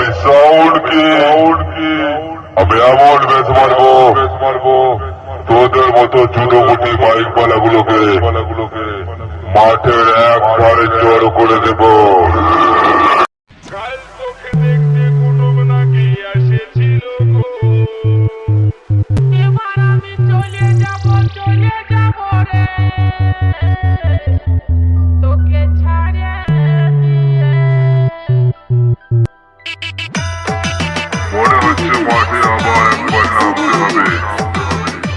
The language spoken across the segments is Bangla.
আমি সাউন্ডকে আমি এমন বেশ মারবো, তোদের মতো চুটোপুটি বাইক পালাগুলোকে মাঠের এক পারে জড়ো করে দেব। তোকে ছাড়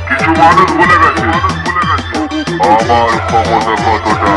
কিছু মানুষ ভুলে গেছে আমার ক্ষমতা কতটা?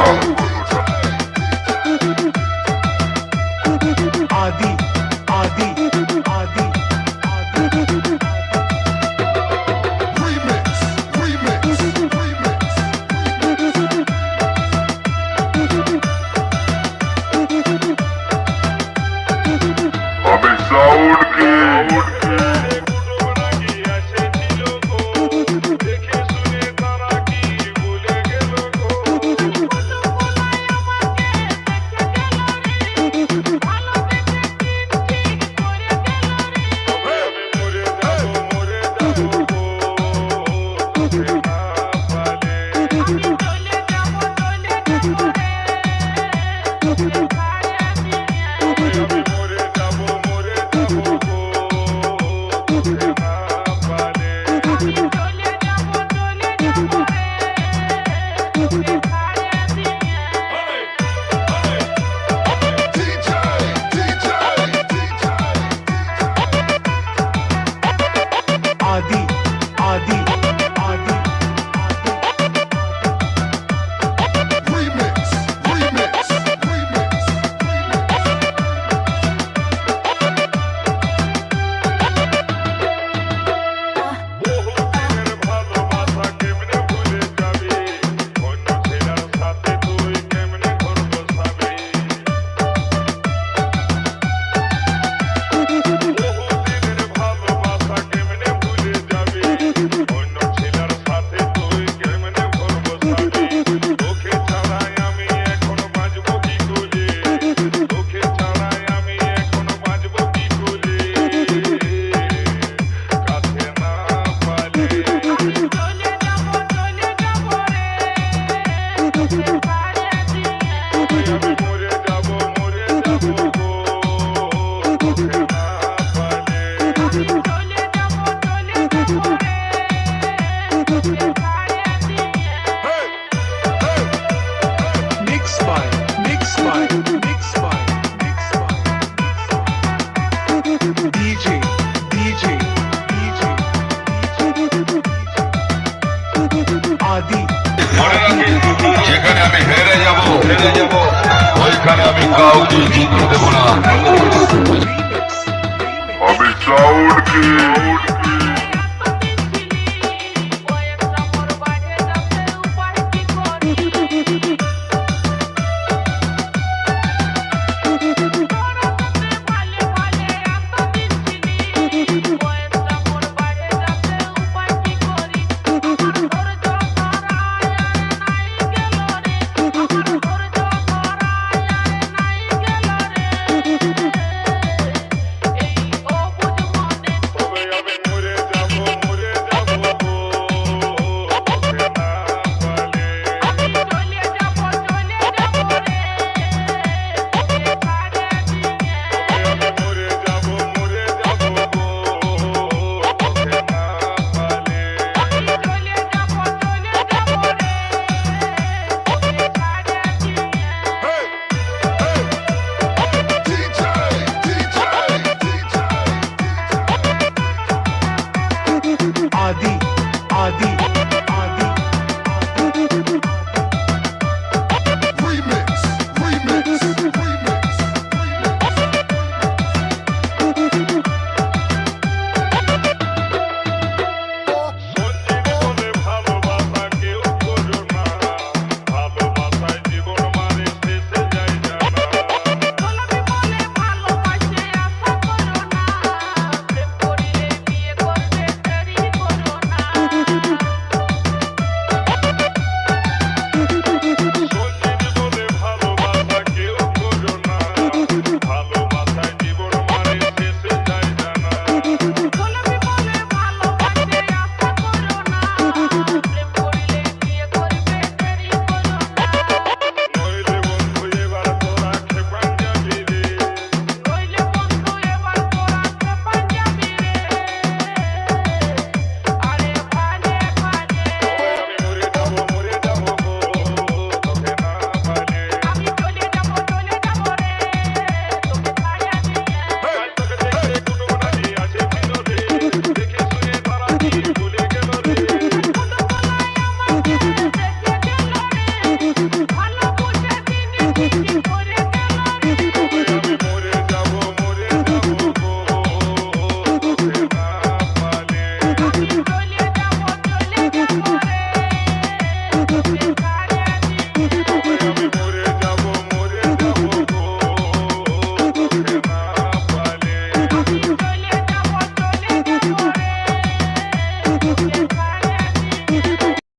Thank you. আদি। যেখানে আমি হেরে যাব হেরে যাব ওইখানে আমি কাউকে জিততে দেব না।